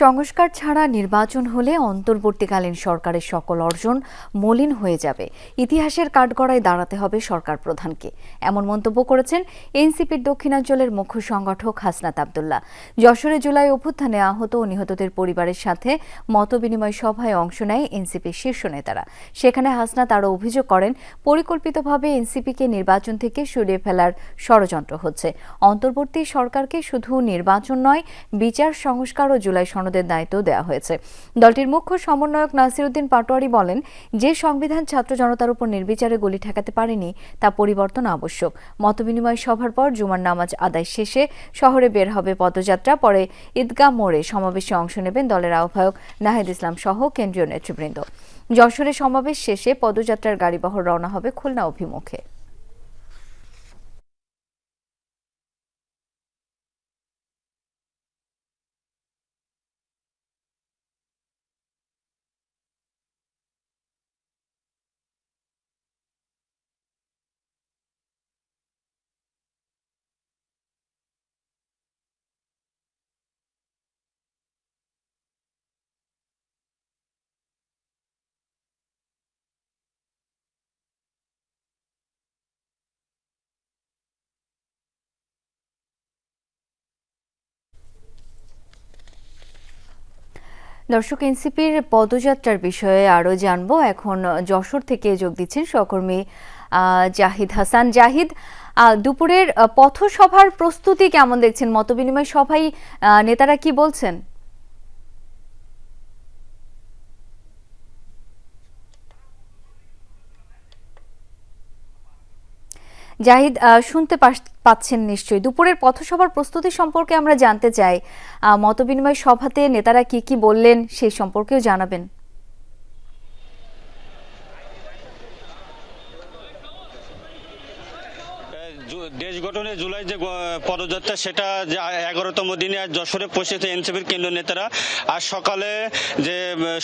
সংস্কার ছাড়া নির্বাচন হলে অন্তর্বর্তীকালীন সরকারের সকল অর্জন মলিন হয়ে যাবে। ইতিহাসের কাঠগড়ায় দাঁড়াতে হবে সরকার প্রধানকে। এমন মন্তব্য করেছেন এনসিপির দক্ষিণাঞ্চলের মুখ্য সংগঠক হাসনাত আবদুল্লাহ। যশোরে জুলাই অভ্যুত্থানে আহত ও নিহতদের পরিবারের সাথে মতবিনিময় সভায় অংশ নেয় এনসিপির শীর্ষ নেতারা। সেখানে হাসনাত আরও অভিযোগ করেন, পরিকল্পিতভাবে এনসিপিকে নির্বাচন থেকে সরিয়ে ফেলার ষড়যন্ত্র হচ্ছে। অন্তর্বর্তী সরকারকে শুধু নির্বাচন নয়, বিচার, সংস্কার ও জুলাই সনদের দায়িত্ব দেওয়া হয়েছে। দলটির মুখ্য সমন্বয়ক নাসিরুদ্দিন পাটোয়ারি বলেন, যে সংবিধান ছাত্র জনতার উপর নির্বিচারে গুলি ঠেকাতে পারেনি, তা পরিবর্তন আবশ্যক। মতবিনিময় সভার পর জুমার নামাজ আদায় শেষে শহরে বের হবে পদযাত্রা, পরে ঈদগাহ মোড়ে সমাবেশে অংশ নেবেন দলের আহ্বায়ক নাহিদ ইসলাম সহ কেন্দ্রীয় নেতৃবৃন্দ। যশোরে সমাবেশ শেষে পদযাত্রার গাড়িবহর রওনা হবে খুলনা অভিমুখে। দর্শক, এনসিপির পদযাত্রার বিষয়ে আরও জানব। এখন যশোর থেকে যোগ দিচ্ছেন সহকর্মী জাহিদ হাসান। জাহিদ দুপুরের পথসভার প্রস্তুতি কেমন দেখছেন? মতবিনিময় সভায় নেতারা কি বলছেন? জাহিদ শুনতে পাচ্ছেন নিশ্চয়ই। দুপুরের পথসভার প্রস্তুতি সম্পর্কে আমরা জানতে চাই। মতবিনিময় সভাতে নেতারা কি কি বললেন সেই সম্পর্কেও জানাবেন। দেশ গঠনে জুলাই যে পদযাত্রা, সেটা যে এগারোতম দিনে আজ যশোরে পৌঁছেছে এনসিপির কেন্দ্রীয় নেতারা। আজ সকালে যে,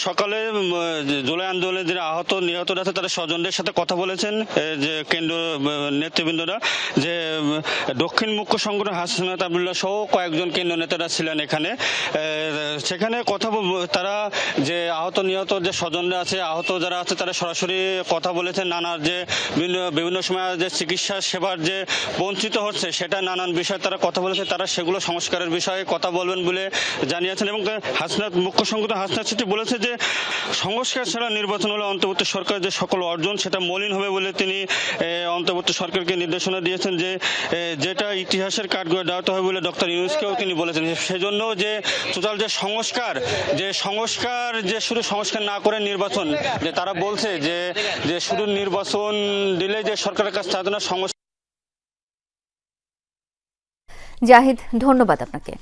সকালে জুলাই আন্দোলনে যে আহত, নিহতরা আছে তারা স্বজনদের সাথে কথা বলেছেন যে কেন্দ্র নেতৃবৃন্দরা, যে দক্ষিণ মুখ্য সংগঠন হাসনাত আবদুল্লাহ সহ কয়েকজন কেন্দ্রীয় নেতারা ছিলেন এখানে। সেখানে কথা তারা যে আহত, নিহত যে স্বজনরা আছে, আহত যারা আছে, তারা সরাসরি কথা বলেছেন। নানা যে বিভিন্ন সময় যে চিকিৎসা সেবার যে বঞ্চিত হচ্ছে, সেটা নানান বিষয়ে তারা কথা বলেছে, তারা সেগুলো সংস্কারের বিষয়ে কথা বলবেন বলে জানিয়েছেন। এবং হাসনাত, মুখ্য সংগঠন হাসনাত সেটি বলেছে যে, সংস্কার ছাড়া নির্বাচন হলে অন্তর্বর্তী সরকার যে সকল অর্জন, সেটা মলিন হবে বলে তিনি অন্তর্বর্তী সরকারকে নির্দেশনা দিয়েছেন যে যেটা ইতিহাসের কাঠগড়ে দাঁড়াতে হবে বলে ডক্টর ইউনুসকেও তিনি বলেছেন। সেজন্য যে, টোটাল যে সংস্কার যে সংস্কার, যে শুধু সংস্কার না করে নির্বাচন, যে তারা বলছে যে যে শুধু নির্বাচন দিলে যে সরকারের কাছে তাদের না, সংস্কার জাহিদ ধন্যবাদ আপনাকে।